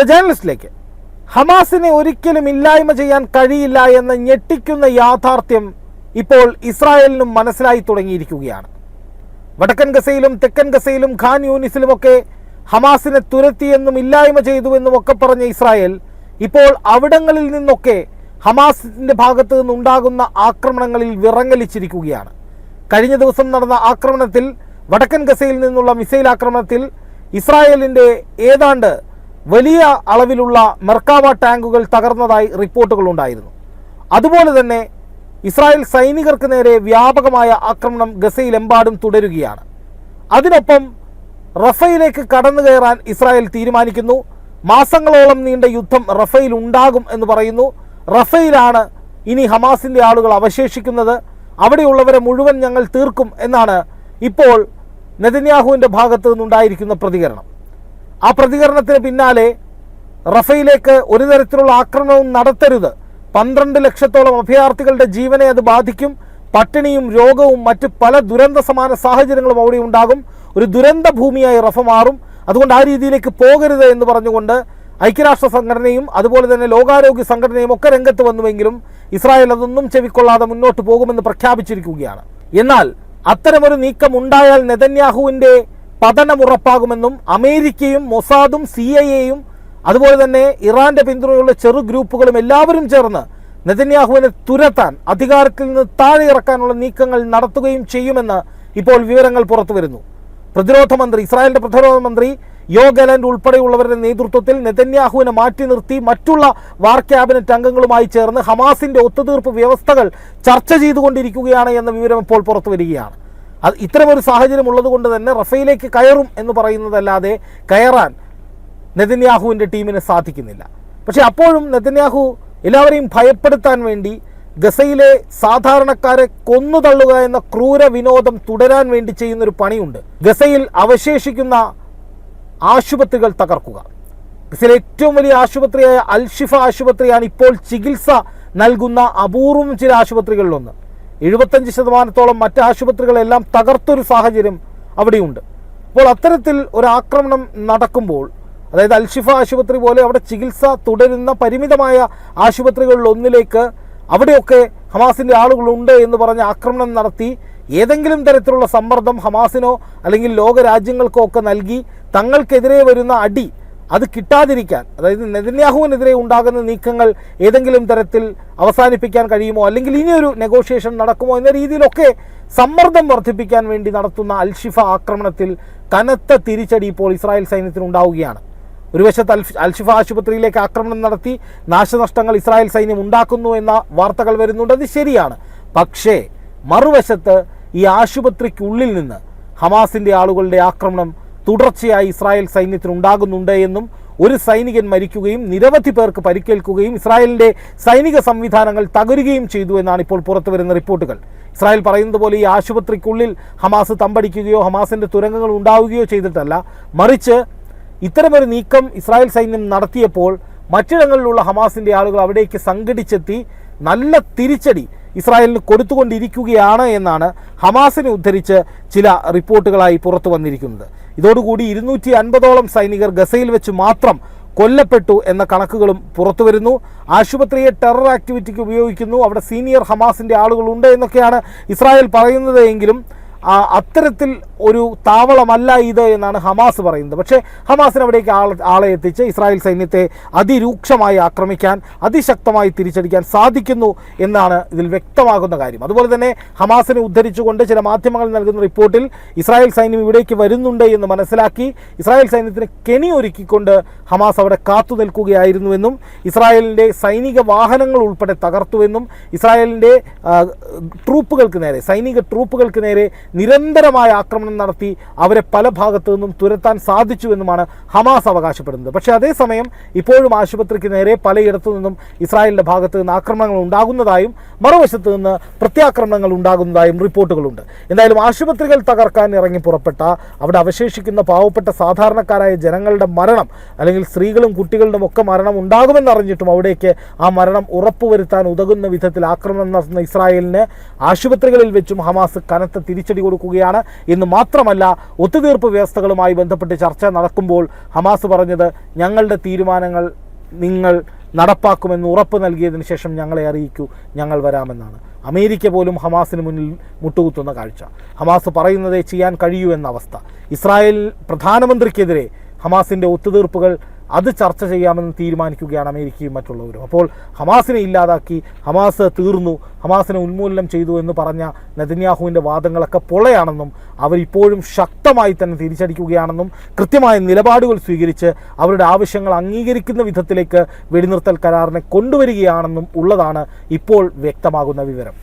The ജേർണലിസ്റ്റിലേക്ക് ഹമാസിനെ ഒരിക്കലും ഇല്ലായ്മ ചെയ്യാൻ കഴിയില്ല എന്ന ഞെട്ടിക്കുന്ന യാഥാർത്ഥ്യം ഇപ്പോൾ ഇസ്രായേലിനും മനസ്സിലായി തുടങ്ങിയിരിക്കുകയാണ്. വടക്കൻ ഗസയിലും തെക്കൻ ഗസയിലും ഖാൻ യൂനിസിലുമൊക്കെ ഹമാസിനെ തുരത്തിയെന്നും ഇല്ലായ്മ ചെയ്തുവെന്നും ഒക്കെ പറഞ്ഞ ഇസ്രായേൽ ഇപ്പോൾ അവിടങ്ങളിൽ നിന്നൊക്കെ ഹമാസിന്റെ ഭാഗത്തു നിന്നുണ്ടാകുന്ന ആക്രമണങ്ങളിൽ വിറങ്ങലിച്ചിരിക്കുകയാണ്. കഴിഞ്ഞ ദിവസം നടന്ന ആക്രമണത്തിൽ വടക്കൻ ഗസയിൽ നിന്നുള്ള മിസൈൽ ആക്രമണത്തിൽ ഇസ്രായേലിന്റെ ഏതാണ്ട് വലിയ അളവിലുള്ള മെർക്കാവ ടാങ്കുകൾ തകർന്നതായി റിപ്പോർട്ടുകൾ ഉണ്ടായിരുന്നു. അതുപോലെ തന്നെ ഇസ്രായേൽ സൈനികർക്ക് നേരെ വ്യാപകമായ ആക്രമണം ഗസയിലെമ്പാടും തുടരുകയാണ്. അതിനൊപ്പം റഫയിലേക്ക് കടന്നു കയറാൻ ഇസ്രായേൽ തീരുമാനിക്കുന്നു. മാസങ്ങളോളം നീണ്ട യുദ്ധം റഫയിൽ ഉണ്ടാകും എന്ന് പറയുന്നു. റഫയിലാണ് ഇനി ഹമാസിന്റെ ആളുകൾ അവശേഷിക്കുന്നത്. അവിടെയുള്ളവരെ മുഴുവൻ ഞങ്ങൾ തീർക്കും എന്നാണ് ഇപ്പോൾ നെതന്യാഹുവിന്റെ ഭാഗത്തു നിന്നുണ്ടായിരിക്കുന്ന പ്രതികരണം. ആ പ്രതികരണത്തിന് പിന്നാലെ റഫയിലേക്ക് ഒരു തരത്തിലുള്ള ആക്രമണവും നടത്തരുത്. പന്ത്രണ്ട് ലക്ഷത്തോളം അഭയാർത്ഥികളുടെ ജീവനെ അത് ബാധിക്കും. പട്ടിണിയും രോഗവും മറ്റ് പല ദുരന്ത സമാന സാഹചര്യങ്ങളും അവിടെ ഉണ്ടാകും. ഒരു ദുരന്ത ഭൂമിയായി റഫ മാറും. അതുകൊണ്ട് ആ രീതിയിലേക്ക് പോകരുത് എന്ന് പറഞ്ഞുകൊണ്ട് ഐക്യരാഷ്ട്ര സംഘടനയും അതുപോലെ തന്നെ ലോകാരോഗ്യ സംഘടനയും ഒക്കെ രംഗത്ത് വന്നുവെങ്കിലും ഇസ്രായേൽ അതൊന്നും ചെവിക്കൊള്ളാതെ മുന്നോട്ട് പോകുമെന്ന് പ്രഖ്യാപിച്ചിരിക്കുകയാണ്. എന്നാൽ അത്തരമൊരു നീക്കം ഉണ്ടായാൽ നെതന്യാഹുവിന്റെ പതനം ഉറപ്പാകുമെന്നും അമേരിക്കയും മൊസാദും സി ഐ എയും അതുപോലെ തന്നെ ഇറാന്റെ പിന്തുണയുള്ള ചെറു ഗ്രൂപ്പുകളും എല്ലാവരും ചേർന്ന് നെതന്യാഹുവിനെ തുരത്താൻ അധികാരത്തിൽ നിന്ന് താഴെ ഇറക്കാനുള്ള നീക്കങ്ങൾ നടത്തുകയും ചെയ്യുമെന്ന് ഇപ്പോൾ വിവരങ്ങൾ പുറത്തു വരുന്നു. പ്രതിരോധ മന്ത്രി ഇസ്രായേലിന്റെ പ്രതിരോധ മന്ത്രി യോ ഗലൻഡ് ഉൾപ്പെടെയുള്ളവരുടെ നേതൃത്വത്തിൽ നെതന്യാഹുവിനെ മാറ്റി നിർത്തി മറ്റുള്ള വാർ ക്യാബിനറ്റ് അംഗങ്ങളുമായി ചേർന്ന് ഹമാസിന്റെ ഒത്തുതീർപ്പ് വ്യവസ്ഥകൾ ചർച്ച ചെയ്തുകൊണ്ടിരിക്കുകയാണ് എന്ന വിവരം ഇപ്പോൾ പുറത്തു വരികയാണ്. അത് ഇത്തരമൊരു സാഹചര്യം ഉള്ളതുകൊണ്ട് തന്നെ റഫയിലേക്ക് കയറും എന്ന് പറയുന്നതല്ലാതെ കയറാൻ നെതന്യാഹുവിന്റെ ടീമിന് സാധിക്കുന്നില്ല. പക്ഷേ അപ്പോഴും നെതന്യാഹു എല്ലാവരെയും ഭയപ്പെടുത്താൻ വേണ്ടി ഗസയിലെ സാധാരണക്കാരെ കൊന്നു തള്ളുക എന്ന ക്രൂര വിനോദം തുടരാൻ വേണ്ടി ചെയ്യുന്നൊരു പണിയുണ്ട്. ഗസയിൽ അവശേഷിക്കുന്ന ആശുപത്രികൾ തകർക്കുക. ഗസയിലെ ഏറ്റവും വലിയ ആശുപത്രിയായ അൽഷിഫ ആശുപത്രിയാണ് ഇപ്പോൾ ചികിത്സ നൽകുന്ന അപൂർവം ചില ആശുപത്രികളിലൊന്ന്. എഴുപത്തഞ്ച് ശതമാനത്തോളം മറ്റ് ആശുപത്രികളെല്ലാം തകർത്തൊരു സാഹചര്യം അവിടെയുണ്ട്. അപ്പോൾ അത്തരത്തിൽ ഒരു ആക്രമണം നടക്കുമ്പോൾ അതായത് അൽഷിഫ ആശുപത്രി പോലെ അവിടെ ചികിത്സ തുടരുന്ന പരിമിതമായ ആശുപത്രികളിൽ ഒന്നിലേക്ക് അവിടെയൊക്കെ ഹമാസിന്റെ ആളുകളുണ്ട് എന്ന് പറഞ്ഞ് ആക്രമണം നടത്തി ഏതെങ്കിലും തരത്തിലുള്ള സമ്മർദ്ദം ഹമാസിനോ അല്ലെങ്കിൽ ലോകരാജ്യങ്ങൾക്കോ ഒക്കെ നൽകി തങ്ങൾക്കെതിരെ വരുന്ന അടി അത് കിട്ടാതിരിക്കാൻ അതായത് നെതന്യാഹുവിനെതിരെ ഉണ്ടാകുന്ന നീക്കങ്ങൾ ഏതെങ്കിലും തരത്തിൽ അവസാനിപ്പിക്കാൻ കഴിയുമോ? അല്ലെങ്കിൽ ഇനിയൊരു നെഗോഷിയേഷൻ നടക്കുമോ എന്ന രീതിയിലൊക്കെ സമ്മർദ്ദം വർദ്ധിപ്പിക്കാൻ വേണ്ടി നടത്തുന്ന അൽഷിഫ ആക്രമണത്തിൽ കനത്ത തിരിച്ചടി ഇപ്പോൾ ഇസ്രായേൽ സൈന്യത്തിന് ഉണ്ടാവുകയാണ്. ഒരു വശത്ത് അൽഷിഫ ആശുപത്രിയിലേക്ക് ആക്രമണം നടത്തി നാശനഷ്ടങ്ങൾ ഇസ്രായേൽ സൈന്യം ഉണ്ടാക്കുന്നു എന്ന വാർത്തകൾ വരുന്നുണ്ട്. അത് ശരിയാണ്. പക്ഷേ മറുവശത്ത് ഈ ആശുപത്രിക്കുള്ളിൽ നിന്ന് ഹമാസിന്റെ ആളുകളുടെ ആക്രമണം തുടർച്ചയായി ഇസ്രായേൽ സൈന്യത്തിന് ഉണ്ടാകുന്നുണ്ട് എന്നും ഒരു സൈനികൻ മരിക്കുകയും നിരവധി പേർക്ക് പരിക്കേൽക്കുകയും ഇസ്രായേലിന്റെ സൈനിക സംവിധാനങ്ങൾ തകരുകയും ചെയ്തു എന്നാണ് ഇപ്പോൾ പുറത്തു വരുന്ന റിപ്പോർട്ടുകൾ. ഇസ്രായേൽ പറയുന്നത് പോലെ ഈ ആശുപത്രിക്കുള്ളിൽ ഹമാസ് തമ്പടിക്കുകയോ ഹമാസിന്റെ തുരങ്കങ്ങൾ ഉണ്ടാവുകയോ ചെയ്തിട്ടല്ല. മറിച്ച് ഇത്തരമൊരു നീക്കം ഇസ്രായേൽ സൈന്യം നടത്തിയപ്പോൾ മറ്റിടങ്ങളിലുള്ള ഹമാസിന്റെ ആളുകൾ അവിടേക്ക് സംഘടിച്ചെത്തി നല്ല തിരിച്ചടി ഇസ്രായേലിന് കൊടുത്തുകൊണ്ടിരിക്കുകയാണ് എന്നാണ് ഹമാസിനെ ഉദ്ധരിച്ച് ചില റിപ്പോർട്ടുകളായി പുറത്തു വന്നിരിക്കുന്നത്. ഇതോടുകൂടി ഇരുന്നൂറ്റി അൻപതോളം സൈനികർ ഗസയിൽ വെച്ച് മാത്രം കൊല്ലപ്പെട്ടു എന്ന കണക്കുകളും പുറത്തു വരുന്നു. ആശുപത്രിയെ ടെറർ ആക്ടിവിറ്റിക്ക് ഉപയോഗിക്കുന്നു. അവിടെ സീനിയർ ഹമാസിന്റെ ആളുകളുണ്ട് എന്നൊക്കെയാണ് ഇസ്രായേൽ പറയുന്നത് എങ്കിലും അത്തരത്തിൽ ഒരു താവളമല്ല ഇത് എന്നാണ് ഹമാസ് പറയുന്നത്. പക്ഷേ ഹമാസിന് അവിടേക്ക് ആൾ ആളെ എത്തിച്ച് ഇസ്രായേൽ സൈന്യത്തെ അതിരൂക്ഷമായി ആക്രമിക്കാൻ അതിശക്തമായി തിരിച്ചടിക്കാൻ സാധിക്കുന്നു എന്നാണ് ഇതിൽ വ്യക്തമാകുന്ന കാര്യം. അതുപോലെ തന്നെ ഹമാസിനെ ഉദ്ധരിച്ചുകൊണ്ട് ചില മാധ്യമങ്ങൾ നൽകുന്ന റിപ്പോർട്ടിൽ ഇസ്രായേൽ സൈന്യം ഇവിടേക്ക് വരുന്നുണ്ട് എന്ന് മനസ്സിലാക്കി ഇസ്രായേൽ സൈന്യത്തിന് കെണി ഒരുക്കിക്കൊണ്ട് ഹമാസ് അവിടെ കാത്തു നിൽക്കുകയായിരുന്നുവെന്നും ഇസ്രായേലിന്റെ സൈനിക വാഹനങ്ങൾ ഉൾപ്പെടെ തകർത്തുവെന്നും ഇസ്രായേലിന്റെ ട്രൂപ്പുകൾക്ക് നേരെ സൈനിക ട്രൂപ്പുകൾക്ക് നേരെ നിരന്തരമായ ആക്രമണം നടത്തി അവരെ പല ഭാഗത്തു നിന്നും തുരത്താൻ സാധിച്ചു എന്നുമാണ് ഹമാസ് അവകാശപ്പെടുന്നത്. പക്ഷേ അതേസമയം ഇപ്പോഴും ആശുപത്രിക്ക് നേരെ പലയിടത്തു നിന്നും ഇസ്രായേലിന്റെ ഭാഗത്ത് നിന്ന് ആക്രമണങ്ങൾ ഉണ്ടാകുന്നതായും മറുവശത്ത് നിന്ന് പ്രത്യാക്രമണങ്ങൾ ഉണ്ടാകുന്നതായും റിപ്പോർട്ടുകളുണ്ട്. എന്തായാലും ആശുപത്രികൾ തകർക്കാൻ ഇറങ്ങി പുറപ്പെട്ട അവിടെ അവശേഷിക്കുന്ന പാവപ്പെട്ട സാധാരണക്കാരായ ജനങ്ങളുടെ മരണം അല്ലെങ്കിൽ സ്ത്രീകളും കുട്ടികളുടെ ഒക്കെ മരണം ഉണ്ടാകുമെന്നറിഞ്ഞിട്ടും അവിടേക്ക് ആ മരണം ഉറപ്പുവരുത്താൻ ഉതകുന്ന വിധത്തിൽ ആക്രമണം നടത്തുന്ന ഇസ്രായേലിന് ആശുപത്രികളിൽ വെച്ചും ഹമാസ് കനത്ത തിരിച്ചടി തിരിച്ചടി കൊടുക്കുകയാണ്. എന്ന് മാത്രമല്ല ഒത്തുതീർപ്പ് വ്യവസ്ഥകളുമായി ബന്ധപ്പെട്ട് ചർച്ച നടക്കുമ്പോൾ ഹമാസ് പറഞ്ഞത് ഞങ്ങളുടെ തീരുമാനങ്ങൾ നിങ്ങൾ നടപ്പാക്കുമെന്ന് ഉറപ്പ് നൽകിയതിന് ശേഷം ഞങ്ങളെ അറിയിക്കൂ ഞങ്ങൾ വരാമെന്നാണ്. അമേരിക്ക പോലും ഹമാസിന് മുന്നിൽ മുട്ടുകുത്തുന്ന കാഴ്ച. ഹമാസ് പറയുന്നതേ ചെയ്യാൻ കഴിയൂ എന്ന അവസ്ഥ. ഇസ്രായേൽ പ്രധാനമന്ത്രിക്കെതിരെ ഹമാസിന്റെ ഒത്തുതീർപ്പുകൾ അത് ചർച്ച ചെയ്യാമെന്ന് തീരുമാനിക്കുകയാണ് അമേരിക്കയും മറ്റുള്ളവരും. അപ്പോൾ ഹമാസിനെ ഇല്ലാതാക്കി ഹമാസ് തീർന്നു ഹമാസിനെ ഉന്മൂലനം ചെയ്തു എന്ന് പറഞ്ഞ നെതന്യാഹുവിന്റെ വാദങ്ങളൊക്കെ പൊള്ളയാണെന്നും അവരിപ്പോഴും ശക്തമായി തന്നെ തിരിച്ചടിക്കുകയാണെന്നും കൃത്യമായ നിലപാടുകൾ സ്വീകരിച്ച് അവരുടെ ആവശ്യങ്ങൾ അംഗീകരിക്കുന്ന വിധത്തിലേക്ക് വെടിനിർത്തൽ കരാറിനെ കൊണ്ടുവരികയാണെന്നും ഉള്ളതാണ് ഇപ്പോൾ വ്യക്തമാകുന്ന വിവരം.